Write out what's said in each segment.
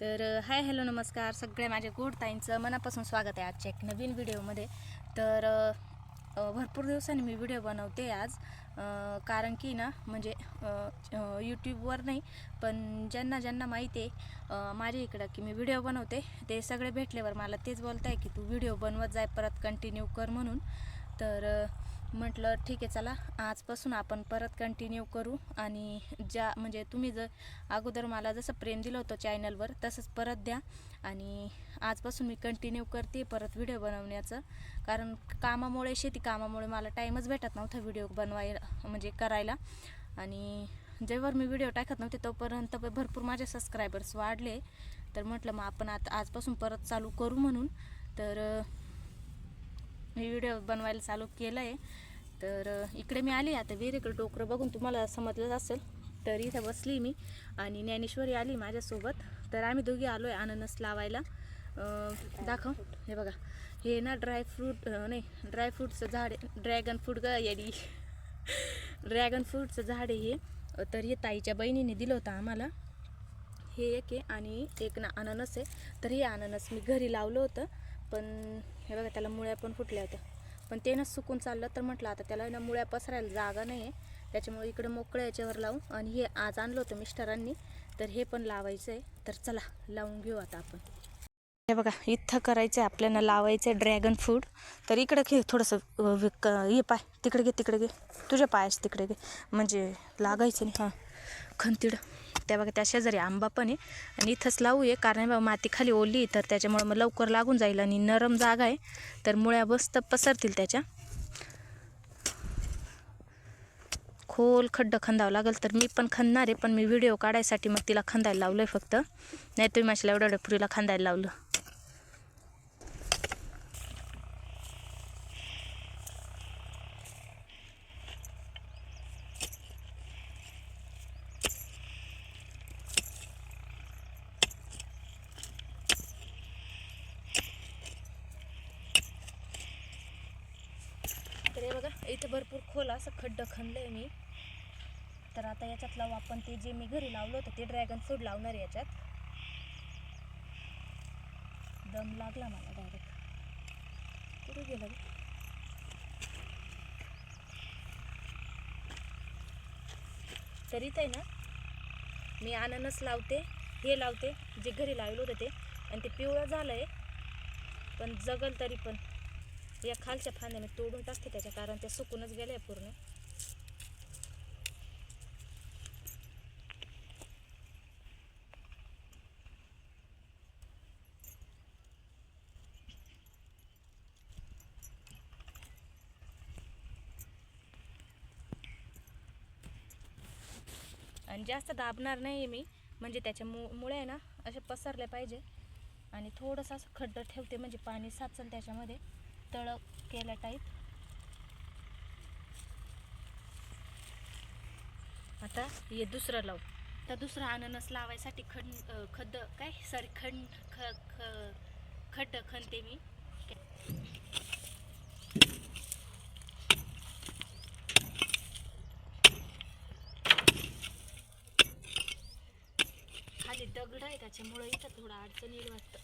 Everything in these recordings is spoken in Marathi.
तर हाय हॅलो नमस्कार सगळ्या माझ्या गोड ताईंचं मनापासून स्वागत आहे आजच्या एक नवीन व्हिडिओमध्ये. तर भरपूर दिवसांनी मी व्हिडिओ बनवते आज कारण की ना म्हणजे यूट्यूबवर नाही पण ज्यांना ज्यांना माहिती आहे माझ्या इकडं की मी व्हिडिओ बनवते ते सगळे भेटल्यावर मला तेच बोलत आहे की तू व्हिडिओ बनवत जाय परत कंटिन्यू कर म्हणून. तर म्हटलं ठीक आहे चला. आजपासून आपण परत कंटिन्यू करू. आणि ज्या म्हणजे तुम्ही जर अगोदर मला जसं प्रेम दिलं होतं चॅनलवर तसंच परत द्या. आणि आजपासून मी कंटिन्यू करते परत व्हिडिओ बनवण्याचं. कारण कामामुळे शेती कामामुळे मला टाईमच भेटत नव्हता व्हिडिओ बनवायला म्हणजे करायला. आणि जेव्हा मी व्हिडिओ टाकत नव्हते तोपर्यंत भरपूर माझे सबस्क्रायबर्स वाढले. तर म्हटलं मग आपण आता आजपासून परत चालू करू म्हणून. तर मी व्हिडिओ बनवायला चालू केलं आहे तर इकडे मी आली. आता विहिरीकडे डोकरं बघून तुम्हाला समजलंच असेल. तर इथं बसली मी आणि ज्ञानेश्वरी आली माझ्यासोबत. तर आम्ही दोघी आलो आहे अननस लावायला. दाखव. हे बघा. हे ना ड्रायफ्रूट नाही ड्रायफ्रूटचं झाड आहे. ड्रॅगन फ्रूट ग येडी. ड्रॅगन फ्रूटचं झाड आहे हे. तर हे ताईच्या बहिणीने दिलं होतं आम्हाला. हे एक आहे आणि एक ना अननस आहे. तर हे अननस मी घरी लावलं होतं. पण हे बघा त्याला मुळ्या पण फुटल्या होत्या. पण ते ना सुकून चाललं तर म्हटलं आता त्याला ना मुळ्या पसरायला जागा नाही आहे त्याच्यामुळे इकडे मोकळ्या याच्यावर लावू आणि हे आज आणलं होतं मिस्टरांनी. तर हे पण लावायचं आहे तर चला लावून घेऊ आता आपण. हे बघा इथं करायचं आहे आपल्याला लावायचं आहे ड्रॅगन फ्रूट तर इकडे घे थोडंसं हे पाय. तिकडे घे तिकडे घे. तुझ्या पायाच तिकडे घे. म्हणजे लागायचं नाही हां. खंतीड. त्या बघा त्या शेजारी आंबा पण आहे. आणि इथंच लावू आहे कारण हे बघा माती खाली ओली तर त्याच्यामुळे मग लवकर लागून जाईल आणि नरम जागा आहे. तर मुळ्या बस्त पसरतील त्याच्या. खोल खड्डं खंदावं लागेल तर मी पण खणणार आहे पण मी व्हिडिओ काढायसाठी मग तिला खंदायला लावलं आहे फक्त. नाही तुम्ही माझ्या एवढ्या एवढ्या पुरीला खंदायला लावलं. हे बघा. इथं भरपूर खोल असं खड्डं खणलंय मी. तर आता याच्यात लावू आपण ते जे मी घरी लावलं होतं ते ड्रॅगन फ्रूट लावणार आहे याच्यात. दम लागला मला डायरेक्ट कुठे गेलं ग? इथं आहे ना मी अननस लावते हे लावते जे घरी लावलं होतं ते. आणि ते पिवळं झालं आहे पण जगल तरी पण. या खालच्या फांद्या मी तोडून टाकते त्याच्या कारण ते सुकूनच गेले पूर्ण. आणि जास्त दाबणार नाही मी म्हणजे त्याच्या मु मुळे आहे ना असे पसरले पाहिजे. आणि थोडंसं असं खड्डं ठेवते म्हणजे पाणी साचल त्याच्यामध्ये. तळ केल्या टाईप. आता हे दुसरं लावू. तर दुसरं अननस लावायसाठी खंड खड्ड काय? सॉरी खंड ख ख खड्ड खणते मी. खाली दगड आहे त्याच्यामुळं इथं थोडं अडचण येईल वाटतं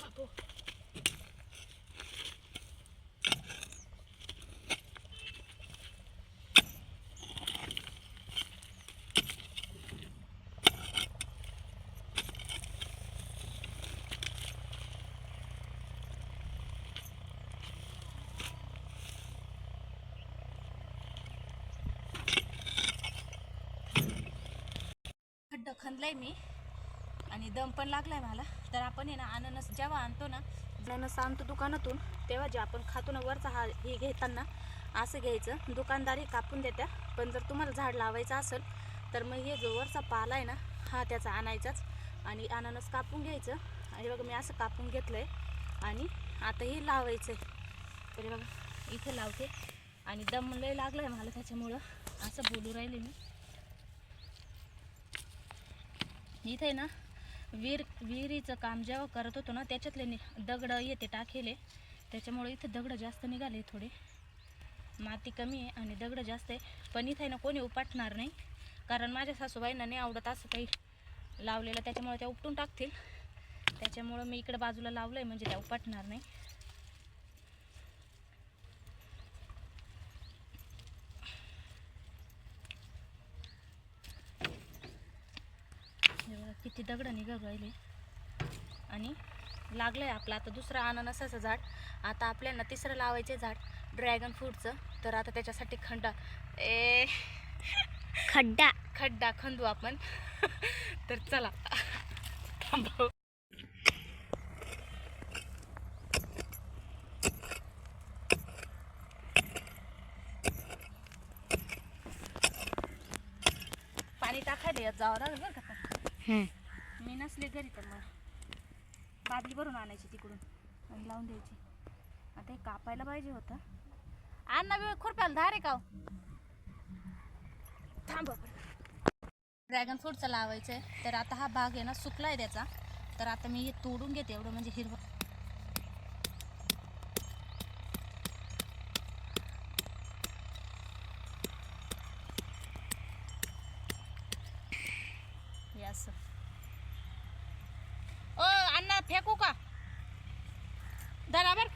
बापू खड्डं खणलंय मी. आणि दम पण लागलाय मला. तर आपण आहे ना अननस जेव्हा आणतो ना अननस आणतो दुकानातून तेव्हा जे आपण खातो ना वरचा हा हे घेताना असं घ्यायचं. दुकानदारी कापून देत्या. पण जर तुम्हाला झाड लावायचं असेल तर मग हे जो वरचा पाला आहे ना हा त्याचा आणायचाच. आणि अननस कापून घ्यायचं. आणि बघा मी असं कापून घेतलं आहे आणि आता हे लावायचं आहे तरी बघा इथे लावते. आणि दम लय लागलं आहे मला त्याच्यामुळं. असं बोलू राहिले मी. इथे ना विहीर विहिरीचं काम जेव्हा करत होतो ना त्याच्यातले नि दगड येते टाकेले. त्याच्यामुळे इथं दगडं जास्त निघाले थोडे. माती कमी आहे आणि दगडं जास्त आहे. पण इथे ना कोणी उपाटणार नाही. कारण माझ्या सासूबाईंना नाही आवडत असं काही लावलेलं. त्याच्यामुळे त्या उपटून टाकतील. त्याच्यामुळं मी इकडं बाजूला लावलं आहे म्हणजे त्या उपाटणार नाही हे बघा किती दगड निघत राहिले. आणि लागलं आहे आपलं. आता दुसरं अननसाचं झाड. आता आपल्याला तिसरं लावायचे झाड. ड्रॅगन फ्रूटचं तर आता त्याच्यासाठी खंडा. ए. खड्डा. खड्डा खंदू आपण. तर चला. थांबव. पाणी टाकायला येत जावं लागेल बरं का. मी नसले घरी तर मग बादली भरून आणायची तिकडून आणि लावून द्यायची. आता हे कापायला पाहिजे होतं. अण्णा वेळ खुरप्याला धारे का हो? थांब ड्रॅगन फ्रूटचा लावायचं आहे तर आता हा भाग आहे ना सुकला आहे त्याचा. तर आता मी हे तोडून घेते एवढं म्हणजे हिरवं हे असं ओ अण्णा फेकू का बराबर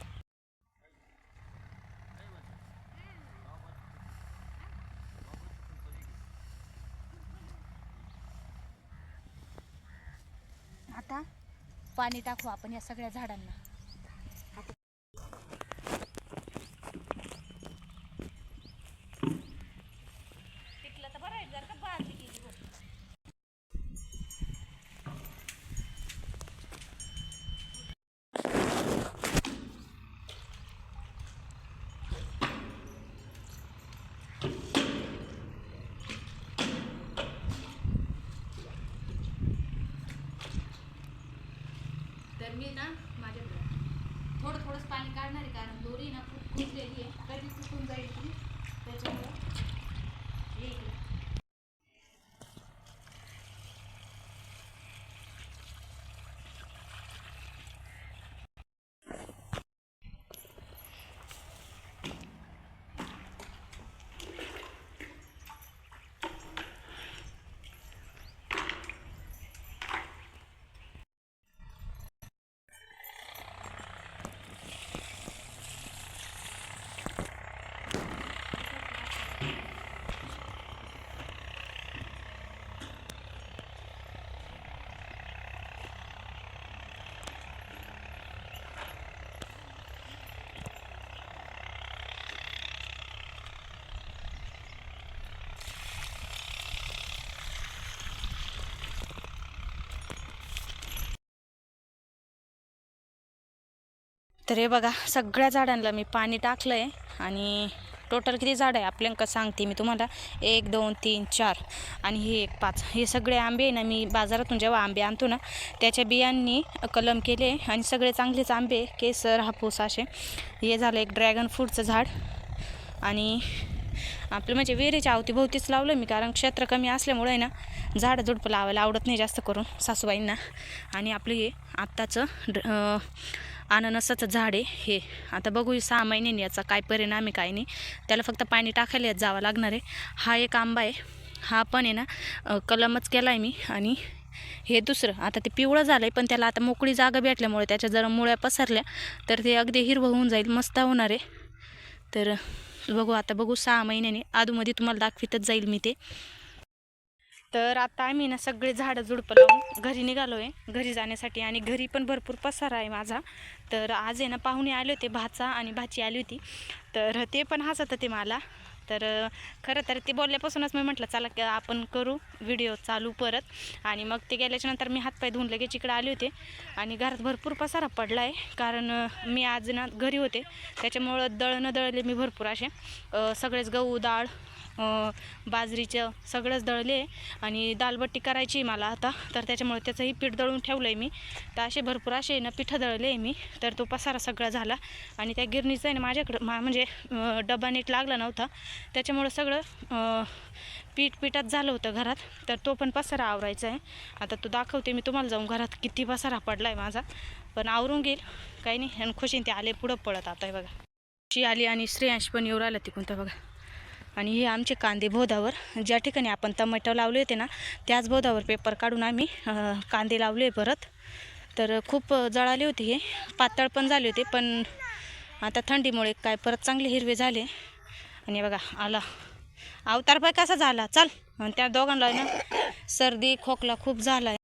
आता पाणी टाकू आपण या सगळ्या झाडांना पिकलं तर बरं आहे जर का बादली केली बघ. तर मी ना माझ्या थोडं थोडंच पाणी काढणार आहे कारण दोरी ना खूप खुजलेली आहे. कधी सुकून जाईल ती. त्याच्यामुळं ये तर हे बघा सगळ्या झाडांना मी पाणी टाकलं आहे आणि टोटल किती झाड आहे? आपल्याला सांगते मी तुम्हाला. एक दोन तीन चार आणि हे एक पाच. हे सगळे आंबे आहे ना मी बाजारातून जेव्हा आंबे आणतो ना त्याच्या बियांनी कलम केले आणि सगळे चांगलेच आंबे केसर हापूस असे. हे झालं एक ड्रॅगन फ्रूटचं झाड आणि आपलं म्हणजे विहिरीच्या अवतीभोवतीच लावलं मी कारण क्षेत्र कमी असल्यामुळे ना झाडं झुडपं लावायला आवडत नाही जास्त करून सासूबाईंना. आणि आपलं हे आत्ताचं अननसाचं झाड आहे हे. आता बघू सहा महिन्यांनी याचा काय परिणाम आहे काय नाही. त्याला फक्त पाणी टाकायला यात जावं लागणार आहे. हा एक आंबा आहे. हा पण आहे ना कलमच केला आहे मी आणि हे दुसरं. आता ते पिवळं झालं आहे पण त्याला आता मोकळी जागा भेटल्यामुळे त्याच्या जरा मुळ्या पसरल्या तर ते अगदी हिरवं होऊन जाईल मस्त होणार आहे. तर बघू आता बघू सहा महिन्याने आधूमध्ये तुम्हाला दाखवितच जाईल मी ते. तर आता आम्ही ना सगळे झाडं झुडपं लावून घरी निघालो आहे घरी जाण्यासाठी आणि घरी पण भरपूर पसारा आहे माझा. तर आज आहे ना पाहुणे आले होते भाचा आणि भाची आली होती. तर ते पण हसत होते मला. तर खरं तर ते बोलल्यापासूनच मी म्हटलं चला की आपण करू व्हिडिओ चालू परत. आणि मग ते गेल्याच्यानंतर मी हातपाय धुवून लगेच इकडे आले होते. आणि घरात भरपूर पसारा पडला आहे कारण मी आज ना घरी होते. त्याच्यामुळं दळणं दळले मी भरपूर असे. सगळेच गहू डाळ बाजरीचं सगळंच दळले. आणि दालबट्टी करायची मला आता. तर त्याच्यामुळे त्याचंही पीठ दळून ठेवलं आहे मी. तर असे भरपूर असे ना पिठं दळले आहे मी. तर तो पसारा सगळा झाला. आणि त्या गिरणीचं आहे ना माझ्याकडं मा म्हणजे डबा नीट लागला नव्हता. त्याच्यामुळं सगळं अं, पीठ पिठात झालं होतं घरात तर तो पण पसारा आवरायचा आहे. आता तो दाखवते मी तुम्हाला जाऊन घरात किती पसारा पडला आहे माझा. पण आवरून घेईल काही नाही. आणि खुशीन ते आले पुढं पळत आता हे बघा. शी आली आणि श्रेयांश पण येऊ राहिला तिकून तर बघा. आणि हे आमचे कांदे बोधावर ज्या ठिकाणी आपण टमॅटो लावले होते ना त्याच बोधावर पेपर काढून आम्ही कांदे लावले परत. तर खूप जळाले होते हे. पातळ पण झाले होते पण आता थंडीमुळे काय परत चांगले हिरवे झाले. आणि बघा आला. अवतार पाय कसा झाला? चल आणि त्या दोघांना ना सर्दी खोकला खूप झाला आहे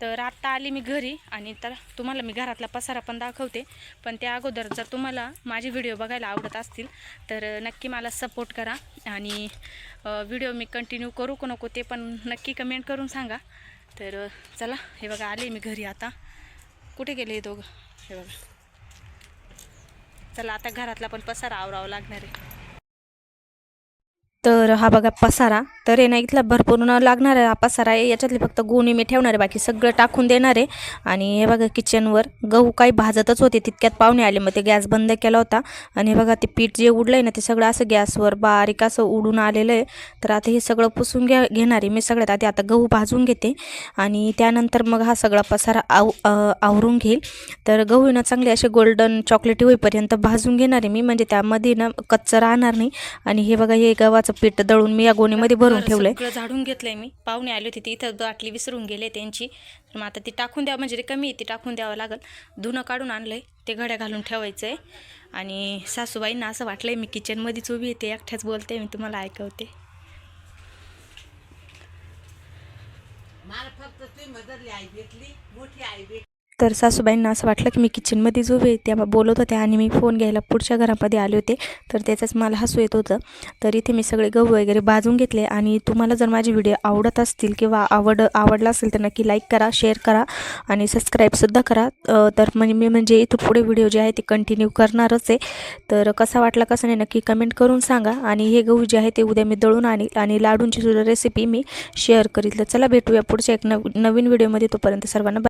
तर आत्ता आली मी घरी आणि तर तुम्हाला मी घरातला पसारा पण दाखवते. पण त्या अगोदर जर तुम्हाला माझे व्हिडिओ बघायला आवडत असतील तर नक्की मला सपोर्ट करा. आणि व्हिडिओ मी कंटिन्यू करू का नको ते पण नक्की कमेंट करून सांगा. तर चला हे बघा आले मी घरी आता. कुठे गेले हे दोघं? हे बघा. चला आता घरातला पण पसारा आवरावा लागणार आहे. तर हा बघा पसारा. तर हे ना इथला भरपूर न लागणार आहे हा पसारा आहे. याच्यातले फक्त गोणी मी ठेवणार आहे. बाकी सगळं टाकून देणार आहे. आणि हे बघा किचनवर गहू काही भाजतच होते. तितक्यात पाहुणे आले. मग ते गॅस बंद केला होता. आणि हे बघा ते पीठ जे उडलं आहे ना ते सगळं असं गॅसवर बारीक असं उडून आलेलं आहे. तर आता हे सगळं पुसून घ्या घेणार आहे मी सगळ्यात आधी. आता गहू भाजून घेते. आणि त्यानंतर मग हा सगळा पसारा आव आवरून घेईल. तर गहू ना चांगले असे गोल्डन चॉकलेटी होईपर्यंत भाजून घेणार आहे मी. म्हणजे त्यामध्ये ना कच्चं राहणार नाही. आणि हे बघा हे गव्हाचं पीठ दळून मी या गोणीमध्ये भरून ठेवलंय. सगळं झाडून घेतलंय मी. पाहुणे आले होते ते इथं बाटली विसरून गेले त्यांची. तर मग आता ती टाकून द्यावं म्हणजे कमी आहे ती टाकून द्यावं लागल. धुणं काढून आणलंय ते घड्या घालून ठेवायचं आहे आणि सासूबाईंना असं वाटलंय मी किचनमध्येच उभी येते एकट्याच बोलते मी तुम्हाला ऐकवते. मला फक्त तुम्ही मदरली आई भेटली मोठी आई भेटली. तर सासूबाईंना असं वाटलं की मी किचनमध्येच उभे त्या बोलत होत्या आणि मी फोन घ्यायला पुढच्या घरामध्ये आले होते. तर त्याचंच मला हसू येत होतं. तर इथे मी सगळे गहू वगैरे भाजून घेतले आणि तुम्हाला जर माझे व्हिडिओ आवडत असतील किंवा आवड आवडला असेल तर नक्की लाईक करा शेअर करा आणि सबस्क्राईबसुद्धा करा. तर म्हणजे मी म्हणजे इथून पुढे व्हिडिओ जे आहे ते कंटिन्यू करणारच आहे. तर कसा वाटला कसं नाही नक्की कमेंट करून सांगा आणि हे गहू जे आहे ते उद्या मी दळून आणील आणि लाडूंची सुद्धा रेसिपी मी शेअर करील तर चला भेटूया पुढच्या एक नव नवीन व्हिडिओमध्ये तोपर्यंत सर्वांना.